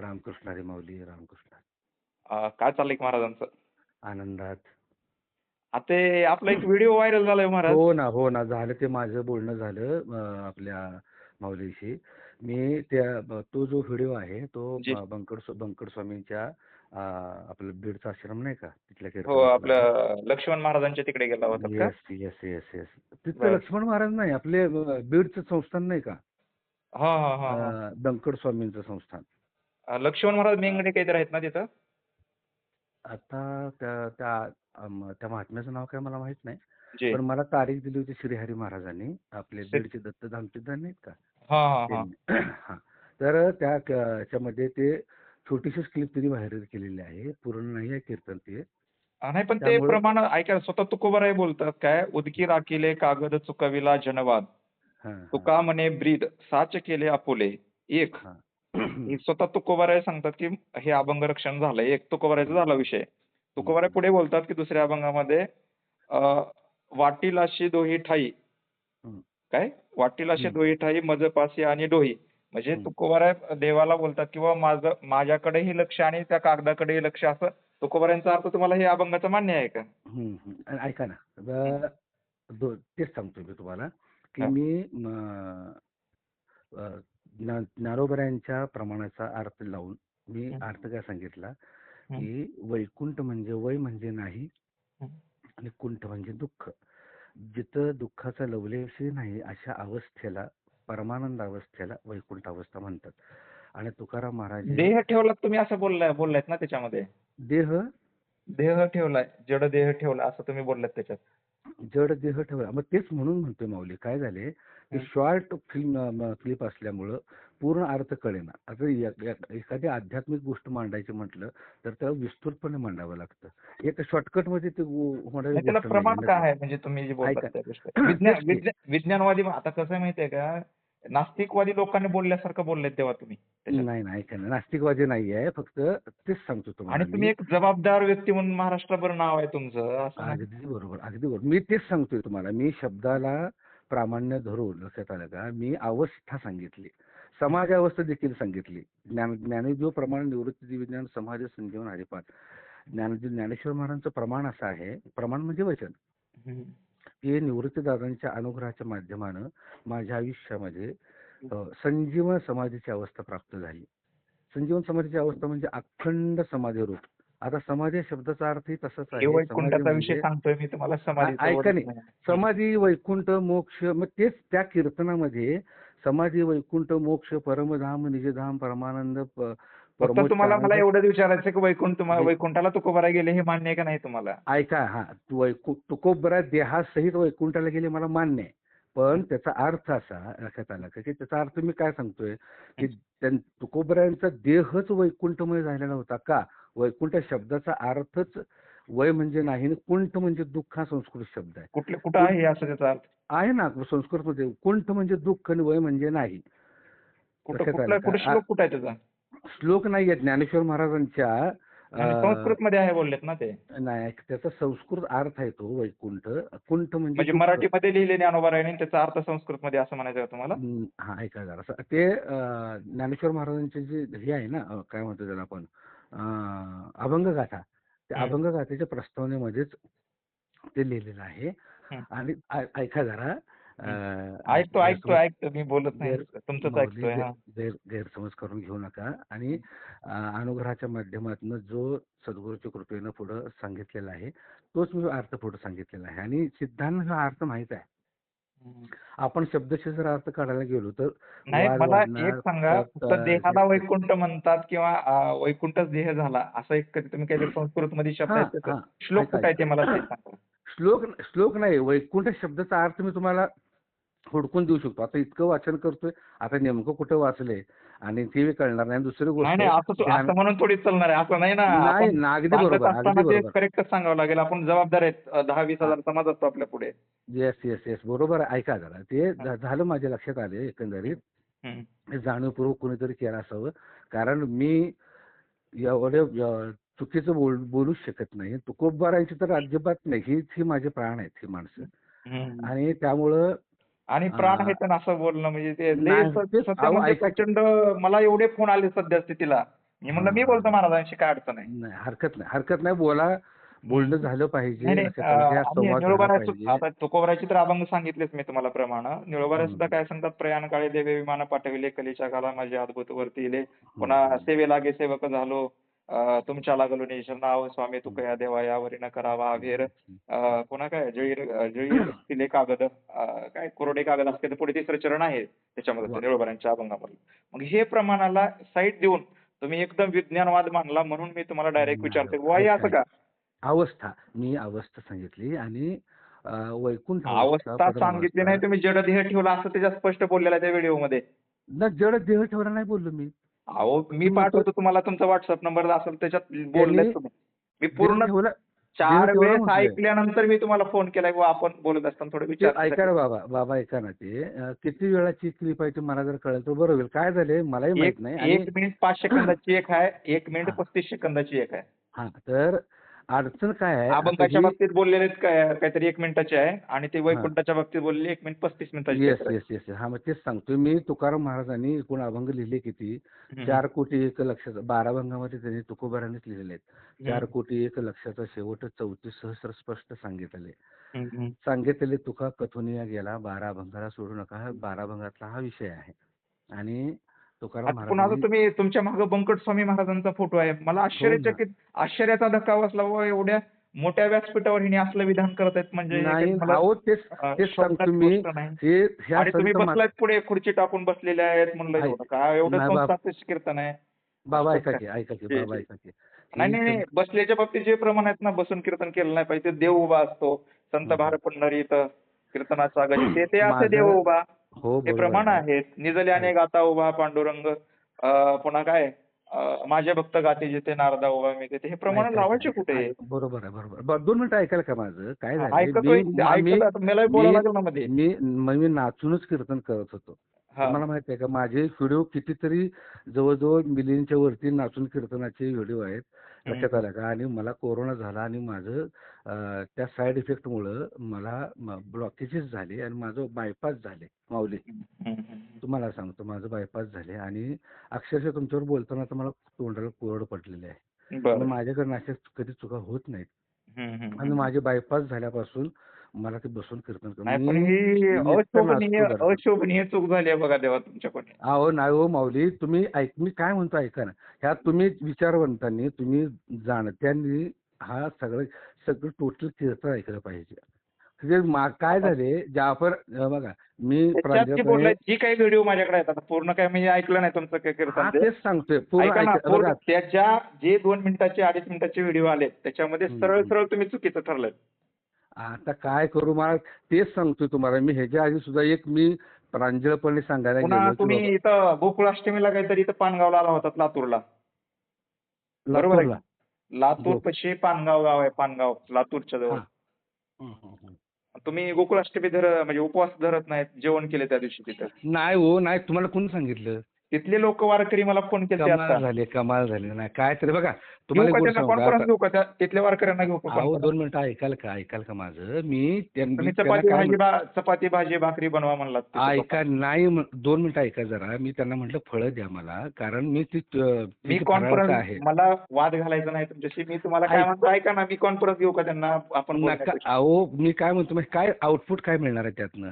रामकृष्ण हरी माऊली रामकृष्ण. अं, काय चाललंय महाराजांचं? आनंदात. आता आपला एक व्हिडिओ व्हायरल झालाय महाराज. हो ना हो ना. झालं ते माझं बोलणं झालं अं, आपल्या माऊलीशी. मी त्या ब- तो जो व्हिडिओ आहे तो जी. बंकड स्व- बंकड स्वामींच्या अं, आपलं बीडचा आश्रम नाही का? तिथल्या हो. आपलं लक्ष्मण महाराजांच्या तिकडे गेला होता का? येस येस येस येस तिथलं बरं. लक्ष्मण महाराज नाही आपले अं, बीडचं संस्थान नाही का? हा हा हा हा. अं, बंकड स्वामींचं संस्थान. लक्ष्मण महाराज मेंगडे काहीतरी आहेत ना तिथं? आता त्या त्या त्या महात्म्याचं नाव काय मला माहीत नाही. जी. पण मला तारीख दिली होती श्रीहरी महाराजांनी. आपले श्री- बीडचे दत्त धामसिद्धांत नाहीत का? हा हा हा. त्यांनी. हा. तर त्या क- याच्यामध्ये ते छोटीशीच क्लिप त्यांनी व्हायरल केलेली आहे. पूर्ण नाही आहे कीर्तन ते. नाही पण ते त्यामुळे- प्रमाण ऐका स्वतः तुकोबाराय बोलतात. काय? उदकी राखिले कागद चुकविला जनवाद. हा, तुका म्हणे ब्रीद साच केले आपुले एक. हा. स्वतः तुकोबाराय सांगतात की हे अभंग रक्षण झालंय. एक तुकोबारायचा झाला विषय. तुकोबाराय पुढे बोलतात की दुसऱ्या अभंगामध्ये अं, वाटीलाशी दोही ठाई. काय? वाटीलाशी हम्म. दोही ठाई मजपासी आणि डोही. म्हणजे. तुकोबाराय देवाला बोलतात किंवा माझं माझ्याकडेही लक्ष आणि त्या कागदाकडेही लक्ष असं तुकोबारायांचा अर्थ तुम्हाला हे अभंगाचं मान्य आहे का? ऐका ना. तेच सांगतो मी तुम्हाला की. मी म, अ, ज्ञा- ज्ञानोबरायांच्या प्रमाणाचा अर्थ लावून मी. अर्थ काय सांगितला. की वैकुंठ म्हणजे वय म्हणजे नाही. आणि कुंठ म्हणजे दुःख जिथं दुःखाचा लवलेशही नाही अशा अवस्थेला परमानंद अवस्थेला वैकुंठ अवस्था म्हणतात आणि तुकाराम महाराज देह ठेवला तुम्ही असं बोललाय बोललायत ना त्याच्यामध्ये देह देह ठेवलाय जड देह ठेवला असं तुम्ही बोललात त्याच्यात जड देह ठेवला मग तेच म्हणून म्हणतोय माऊली काय झाले की. शॉर्ट फिल्म क्लिप असल्यामुळं पूर्ण अर्थ कळेना आता एखादी आध्यात्मिक गोष्ट मांडायची म्हटलं तर त्याला विस्तृतपणे मांडावं लागतं एक शॉर्टकटमध्ये ते गो- होणारी नाही, त्याला गोष्ट प्रमाण. काय आहे म्हणजे तुम्ही जे बोलतात ऐका. त्या गोष्टी विज्ञान तेच की. विज्ञान- विज्ञानवादी आता कसं आहे माहितीये का नास्तिकवादी लोकांनी बोलल्यासारखं बोललेत तेव्हा तुम्ही. नाही नाही ऐका नास्तिकवादी नाही आहे फक्त तेच सांगतो तुम्हाला आणि तुम्ही. एक जबाबदार व्यक्ती म्हणून महाराष्ट्रभर नाव आहे तुमचं. अगदी बरोबर अगदी बरोबर. मी तेच सांगतोय तुम्हाला. मी शब्दाला प्रामाण्य धरून लक्षात आलं का? मी अवस्था सांगितली. समाज अवस्था देखील सांगितली. ज्ञान ज्ञानदेव प्रमाण निवृत्ती विज्ञान समाज संजीवन हरिपाठ ज्ञान ज्ञानेश्वर महाराजांचं प्रमाण असं आहे. प्रमाण म्हणजे वचन. हम्म. की निवृत्तीदादांच्या अनुग्रहाच्या माध्यमानं माझ्या आयुष्यामध्ये अ, संजीवन समाधीची अवस्था प्राप्त झाली संजीवन समाधीची अवस्था म्हणजे अखंड समाधी रूप आता समाधी या शब्दाचा अर्थही तसाच हे आहे वैकुंठाचा समाधी विषय म्हणजे- सांगतोय मी तुम्हाला समाधीचा ऐका नाही. नाही. समाधी वैकुंठ मोक्ष मग तेच त्या कीर्तनामध्ये समाधी वैकुंठ मोक्ष परमधाम निजधाम परमानंद प- फक्त तुम्हाला मला एवढंच विचारायचं की वैकुंठ तुम्हाला. वैकुंठाला तुकोबारा गेले हे मान्य आहे का नाही तुम्हाला? ऐका हा वैकु तुकोबरा देहासहित वैकुंठाला गेले मला मान्य आहे. पण त्याचा अर्थ असा लक्षात आला का त्याचा अर्थ मी काय सांगतोय की तुकोबरायांचा देहच वैकुंठमय झालेला होता का? वैकुंठ शब्दाचा अर्थच वय म्हणजे नाही आणि कुंठ म्हणजे दुःख हा संस्कृत शब्द आहे. कुठले कुठं आहे असं त्याचा अर्थ? आहे ना संस्कृतमध्ये कुंठ म्हणजे दुःख आणि वय म्हणजे नाही. कुठं? कुठे श्लोक कुठं आहे त्याचा? श्लोक नाहीये ज्ञानेश्वर महाराजांच्या संस्कृत मध्ये आहे बोललेत ना ते नाही त्याचा संस्कृत अर्थ आहे तो वैकुंठ कुंठ म्हणजे म्हणजे दुःख. मराठीमध्ये लिहिले ज्ञानोबारायने त्याचा अर्थ संस्कृत मध्ये असं म्हणायचं तुम्हाला हा ऐका जरा. ते ज्ञानेश्वर महाराजांचे जे हे आहे ना काय म्हणतो त्याला आपण अं, अभंगगाथा त्या हम्म. अभंगगाथेच्या प्रस्तावनेमध्येच ते लिहिलेलं आहे. आणि ऐका जरा ऐकतो ऐकतो ऐकतो. मी बोलत नाही. तुमचंच ऐकतोय हा. गैर- गैर गैरसमज करून घेऊ नका. आणि अनुग्रहाच्या माध्यमातून जो सद्गुरूच्या कृपेनं पुढं सांगितलेला आहे तोच मी अर्थ पुढे सांगितलेला आहे. आणि सिद्धांत हा अर्थ माहीत आहे. आपण शब्दशः जर अर्थ काढायला गेलो तर नाही मला एक सांगा. फक्त देहाला वैकुंठ म्हणतात किंवा वैकुंठच देह झाला असं एक तुम्ही काहीतरी संस्कृत मध्ये शब्द. श्लोक ऐका, कुठं आहे ते मला सांगा. श्लोक श्लोक नाही वैकुंठ शब्दाचा अर्थ मी तुम्हाला हुडकून देऊ शकतो. आता इतकं वाचन करतोय आता नेमकं कुठं वाचलंय? आणि ते कळणार नाही. दुसरी नाही गोष्ट नाही असं तो- ध्यान- असं म्हणून थोडी चालणार आहे. असं नाही ना नाही आपण ना, अगदी सांगत बरोबर अगदी असताना ते बरोबर. करेक्टच सांगावं लागेल. आपण जबाबदार आहेत. अं, दहा वीस हजार समाज असतो आपल्या पुढे. येस येस येस बरोबर आहे. ऐका जरा. ते झ- झालं माझ्या लक्षात आले एकंदरीत. हम्म. हे जाणीवपूर्वक कोणीतरी केलं असावं कारण मी एवढे अ, चुकीचं बोल बोलूच शकत नाही. तुकोबारांची तर अजिबात नाही. हीच ही माझे प्राण आहेत ही माणसं. हम्म. आणि त्यामुळं आणि प्राण आहे तर असं बोलणं म्हणजे ते लय सध्या म्हणजे प्रचंड मला एवढे फोन आले सध्या स्थितीला. मी म्हणलं मी बोलतो महाराजांशी काय अडचण नाही हरकत नाही हरकत नाही बोला बोलणं झालं पाहिजे आता तुकोबरायचे तर अभंग सांगितलेच मी तुम्हाला प्रमाण. निळोबाराय हम्म. सुद्धा काय सांगतात प्रयाण काळी देवे विमान पाठविले कलीच्या काला माझे अद्भुत वरती पुन्हा सेवे लागे सेवक झालो. तुमच्या लागलो निश नाव स्वामी तुकया देवा यावरी न करावा अभेर पुन्हा काय? जळी जळी तिले कागद काय? कोरडे कागद असते तर पुढे तिसरं चरण आहे. त्याच्यामध्ये. निळोबारांच्या अभंगामध्ये मग हे प्रमाणाला साईड देऊन तुम्ही एकदम विज्ञानवाद मानला म्हणून मी तुम्हाला डायरेक्ट विचारते. वाय असं का? अवस्था. मी अवस्था सांगितली आणि वैकुंठ अवस्था. सांगितली नाही तुम्ही जडदेह ठेवला असं त्याच्यात स्पष्ट बोललेलं आहे त्या व्हिडिओमध्ये. ना जड देह ठेवला नाही बोललो मी. अहो मी पाठवतो तुम्हाला तुमचा व्हॉट्सअप नंबर असेल त्याच्यात बोलले तुम्ही. मी पूर्ण चार वेळेस. ऐकल्यानंतर मी तुम्हाला फोन केलाय व आपण बोलत असताना थोडं विचार ऐका ना बाबा बाबा ऐका ना ते. किती वेळाची क्लिप आहे ते मला जर कळेल तर बरं होईल. काय झाले मलाही माहीत नाही. एक मिनिट पाच सेकंदाची एक आहे एक मिनिट. पस्तीस सेकंदाची एक आहे. हा तर अडचण काय आहे अभंगाच्या बाबतीत बोललेले काय काहीतरी एक मिनिटाची आहे आणि ते वैकुंठाच्या बाबतीत बोललेले एक मिनिट पस्तीस मिनिटाची येस. येस येस हा मग तेच सांगतोय मी तुकाराम महाराजांनी एकूण अभंग लिहिले किती. चार कोटी एक लक्षाचा बारा भंगामध्ये त्यांनी तुकोबारानेच लिहिलेले आहेत चार. कोटी एक लक्षाचा शेवट चौतीस सहस्र स्पष्ट सांगितले. सांगितलेले तुका कथुनिया गेला बारा भंगाला सोडू नका बारा भंगातला हा विषय आहे आणि पुन्हा आता महाराजांनी तुम्ही तुमच्या मागे बंकट स्वामी महाराजांचा फोटो आहे. मला आश्चर्यचकित आश्चर्याचा धक्का बसला व एवढ्या मोठ्या व्यासपीठावर हिने असलं विधान करत आहेत म्हणजे हे. हे तुम्ही बसलात पुढे खुर्ची टाकून बसलेले आहेत म्हणलं ऐक. एवढं. संस्थाचं कीर्तन आहे. बाबा ऐका? की ऐका की बाबा की. नाही ही नाही बसल्याच्या बाबतीत जे प्रमाण आहेत ना बसून कीर्तन केलं नाही पाहिजे. देव उभा असतो. संत हम्म. भार पंढरी इथं कीर्तनाचा गज ते असे देव उभा. हो बरोबर प्रमाण आहे. आहेत. निजले अनेक गाता उभा पांडुरंग अं, पुन्हा काय? माझे भक्त गाते जिथे नारदा उभा मी तिथे. हे प्रमाण लावायचे कुठे. बरोबर आहे बरोबर बरं, दोन मिनिटं ऐकाल का माझं? काय झालं मी मी नाचूनच कीर्तन करत होतो. हा. तुम्हाला माहिती आहे का माझे व्हिडिओ कितीतरी जवळजवळ मिलियनच्या वरती नाचून कीर्तनाचे व्हिडिओ आहेत. लक्षात आलं का? आणि मला कोरोना झाला आणि माझं अं, त्या साईड इफेक्टमुळं मला ब्लॉकेजेस झाले आणि माझं बायपास झाले माऊली. तुम्हाला सांगतो माझं बायपास झाले आणि अक्षरशः तुमच्यावर बोलताना तर मला तोंडाला कोरड पडलेले आहे. बरं आणि माझ्याकडनं अशा कधी चुका होत नाहीत. आणि. माझे बायपास झाल्यापासून मला ते बसून कीर्तन नाही पण ही अशोभनीय. अशोभनीय चूक झाली आहे बघा देवा तुमच्याकडून. अहो नाही हो माऊली तुम्ही ऐक मी काय म्हणतो ऐका ना. ह्यात तुम्ही विचारवंतांनी तुम्ही जाणत्यांनी हा सगळं सगळं टोटल कीर्तन ऐकलं पाहिजे. म्हणजे मा- काय झाले जाफर अं, बघा मी त्याच्यात जी बोललाय जी काही व्हिडिओ माझ्याकडे आहेत आता पूर्ण काय मी ऐकलं नाही तुमचं काय कीर्तन हा ते. तेच सांगतोय पूर्ण ऐका ना ऐक- पूर्ण बघा. त्याच्या जे दोन मिनिटाचे अडीच मिनिटाचे व्हिडिओ आले त्याच्यामध्ये हम्म, सरळ हम्म. सरळ तुम्ही चुकीचं ठरलंय. आता काय करू मला तेच सांगतोय तुम्हाला मी. ह्याच्या आधी सुद्धा एक मी प्रांजळपणे सांगायला पुन्हा गेलो तुम्ही इथं गोकुळाष्टमीला काहीतरी इथं पानगावला आला होतात लातूरला. बरोबर आहे लातूरला. लातूर गो- पशी पानगाव गाव आहे पानगाव लातूरच्या जवळ. हा. हं, हं, हं. तुम्ही गोकुळाष्टमी धर म्हणजे उपवास धरत नाहीत जेवण केले त्या दिवशी तिथं. नाही हो नाही. तुम्हाला कोणी सांगितलं? तिथले लोक वारकरी मला फोन केले कमाल आता. झाली कमाल झाली. नाही काय तरी बघा तुम्हाला का एक गोष्ट त्यांना सांगू का? कॉन्फरन्स का? त्या तिथल्या वारकऱ्यांना घेऊ का अहो conference? दोन मिनिटं ऐकाल का? ऐकाल का माझं? मी तुम्ही चपाती काय भाजी म्हण- भा- चपाती भाजी भाकरी बनवा म्हणलात तिथं ऐका नाही म्हण- दोन मिनिटं ऐका जरा. मी त्यांना म्हटलं फळं द्या मला. कारण मी ती अं, मी तिची फराळाचं कॉन्फरन्स आहे मला वाद घालायचा नाही तुमच्याशी. मी तुम्हाला काय ऐक- म्हणतो ऐका ना मी कॉन्फरन्स घेऊ का त्यांना? आपण नका बोलण्यापेक्षा? अहो मी काय म्हणतो म्हणजे काय आउटपुट काय मिळणार आहे त्यातनं?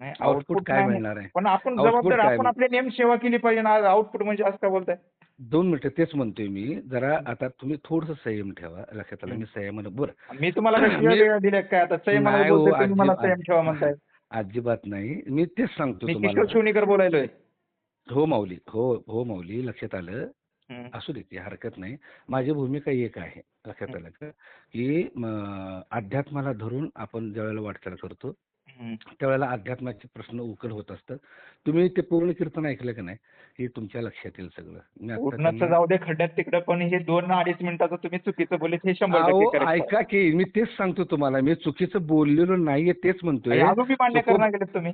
आउटपुट काय. मिळणार आहे? पण आपण जबाबदार आपण मिळ- आपली नेम सेवा केली पाहिजे ना आउटपुट म्हणजे असं काय बोलताय? दोन मिनिटं तेच म्हणतोय मी. जरा आता तुम्ही थोडस संयम ठेवा लक्षात आलं. मी संयमानं बरं. मी तुम्हाला दिल्या काय? आता संयम हो, संयम ठेवा म्हणताय. अजिबात नाही. मी तेच सांगतो तुम्हाला. शिवणीकर बोलायलोय. हो माऊली. हो हो माऊली. लक्षात आलं. असू दे ती हरकत नाही. माझी भूमिका एक आहे लक्षात आलं का? अध्यात्माला धरून आपण ज्यावेळेला वाटचाल करतो. त्यावेळेला अध्यात्माचे प्रश्न उकल होत असतात. तुम्ही ते पूर्ण कीर्तन ऐकलं का नाही? हे तुमच्या लक्षात येईल सगळं. जाऊ दे खड्ड्यात तिकडं पण हे दोन अडीच मिनिटाचं तुम्ही चुकीचं बोलले हे शंभर. ऐका की मी तेच सांगतो तुम्हाला. मी चुकीचं बोललेलो नाहीये तेच म्हणतोय. तुम्ही.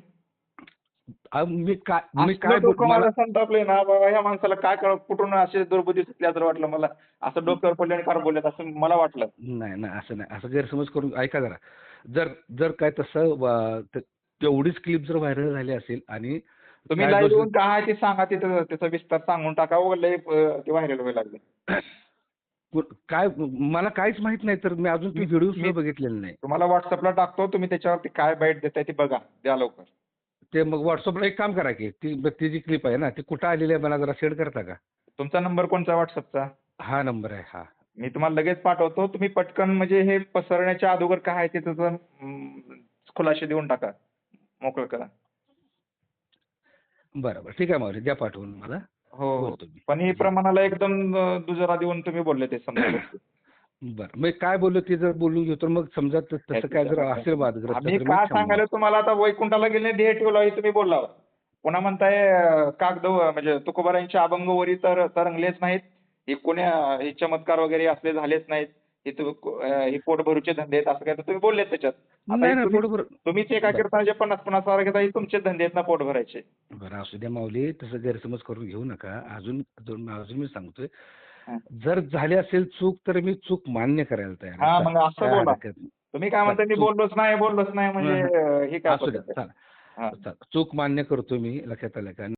मी काय मी काय मला संतापलंय ना बाबा या माणसाला काय कळ कुठून असे दुर्बुद्धी सुचल्या तर वाटलं मला. असं डोक्यावर पडले आणि फार बोलत असं मला वाटलं. नाही नाही असं नाही असं गैरसमज करून ऐका जरा. जर जर काय तसं तेवढीच क्लिप जर व्हायरल झाली असेल आणि तुम्ही लाईव्ह काय ते सांगा तिथं त्याचा विस्तार सांगून टाका व लय अं, ते व्हायरल व्हायला लागले. काय मला काहीच माहीत नाही तर मी अजून व्हिडिओ सुद्धा बघितलेला नाही. तुम्हाला व्हॉट्सअपला टाकतो तुम्ही त्याच्यावरती काय बाईट देताय ते बघा द्या लवकर. ते मग व्हॉट्सअपला एक काम करा की ती ती जी क्लिप आहे ना ती कुठं आलेली आहे मला जरा शेअर करता का? तुमचा नंबर कोणचा व्हॉट्सअपचा हा नंबर आहे हा. मी तुम्हाला लगेच पाठवतो. तुम्ही पटकन म्हणजे हे पसरण्याच्या अगोदर काय आहे ते त्याचं खुलासे देऊन टाका. मोकळं करा. बरं बरं ठीक आहे माऊली द्या पाठवून मला. हो हो. पण ही प्रमाणाला एकदम दुजोरा देऊन तुम्ही बोलले ते समजा. बरं. मग काय बोललो ते जर बोलून घेतो मग समजा त- तसं काय जर असेल वादग्रस्त आम्ही तर मी का क्षमा सांगायला तुम्हाला आता वैकुंठाला गेले ध्येय ठेवलं हे तुम्ही बोलला. पुन्हा म्हणताय अं, कागद म्हणजे तुकोबारांचे अभंगवरी तर तरंगलेच नाहीत. हे कोण्या हे चमत्कार वगैरे असले झालेच नाहीत. हे तु- अं, हे पोटभरूचे धंदे आहेत असं काय तर तुम्ही बोलले त्याच्यात. आता नाही हे नाही तुम्ही- बरोबर तुम्हीच एका बरं. कीर्तनाचे पन्नास पन्नास हजार घेता हे तुमचे धंदे आहेत ना पोट भरायचे बरं असू द्या माऊली तसं गैरसमज करून घेऊ नका. अजून अजून अजून मी सांगतोय. जर झाली असेल चूक तर मी चूक मान्य करायला तयार आहे. हा, मग असं. तुम्ही काय म्हणताय मी बोललोच नाही बोललोच नाही म्हणजे हे काय. चूक मान्य करतो मी लक्षात आलं का?